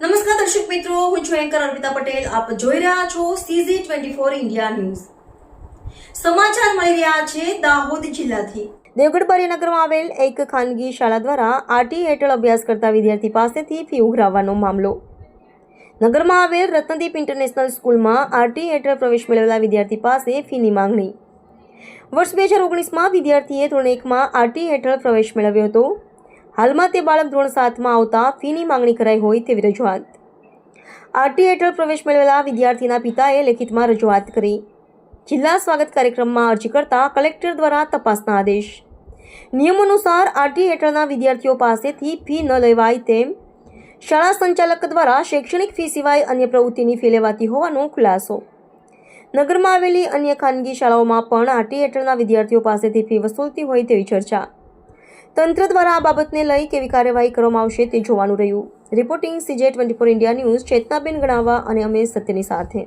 નમસ્કાર દર્શક મિત્રો, હું છું એન્કર અર્પિતા પટેલ. આપ જોઈ રહ્યા છો CZ twenty four India news સમાચાર મળી રહ્યા છે દાહોદ જિલ્લાથી. દેવગઢ બારીનગરમાં આવેલ એક ખાનગી શાળા દ્વારા આરટી હેઠળ અભ્યાસ કરતા વિદ્યાર્થી પાસેથી ફી ઉઘરાવવાનો મામલો. નગરમાં આવેલ રત્નદીપ ઇન્ટરનેશનલ સ્કૂલમાં આરટી હેઠળ પ્રવેશ મેળવેલા વિદ્યાર્થી પાસે ફીની માંગણી. વર્ષ બે હજાર ઓગણીસમાં વિદ્યાર્થીએ ધોરણ એકમાં આરટી હેઠળ પ્રવેશ મેળવ્યો હતો. હાલમાં તે બાળક ધોરણ સાતમાં આવતા ફીની માંગણી કરાઈ હોય તેવી રજૂઆત. આરટી હેઠળ પ્રવેશ મેળવેલા વિદ્યાર્થીના પિતાએ લેખિતમાં રજૂઆત કરી. જિલ્લા સ્વાગત કાર્યક્રમમાં અરજી કરતા કલેક્ટર દ્વારા તપાસના આદેશ. નિયમ અનુસાર આરટી હેઠળના વિદ્યાર્થીઓ પાસેથી ફી ન લેવાય તેમ શાળા સંચાલક દ્વારા શૈક્ષણિક ફી સિવાય અન્ય પ્રવૃત્તિની ફી લેવાતી હોવાનો ખુલાસો. નગરમાં આવેલી અન્ય ખાનગી શાળાઓમાં પણ આરટી હેઠળના વિદ્યાર્થીઓ પાસેથી ફી વસૂલતી હોય તેવી ચર્ચા. તંત્ર દ્વારા આ બાબતને લઈ કેવી કાર્યવાહી કરવામાં આવશે તે જોવાનું રહ્યું. Reporting CJ twenty four India news Chetanaben Ganava અને અમે સત્યની સાથે.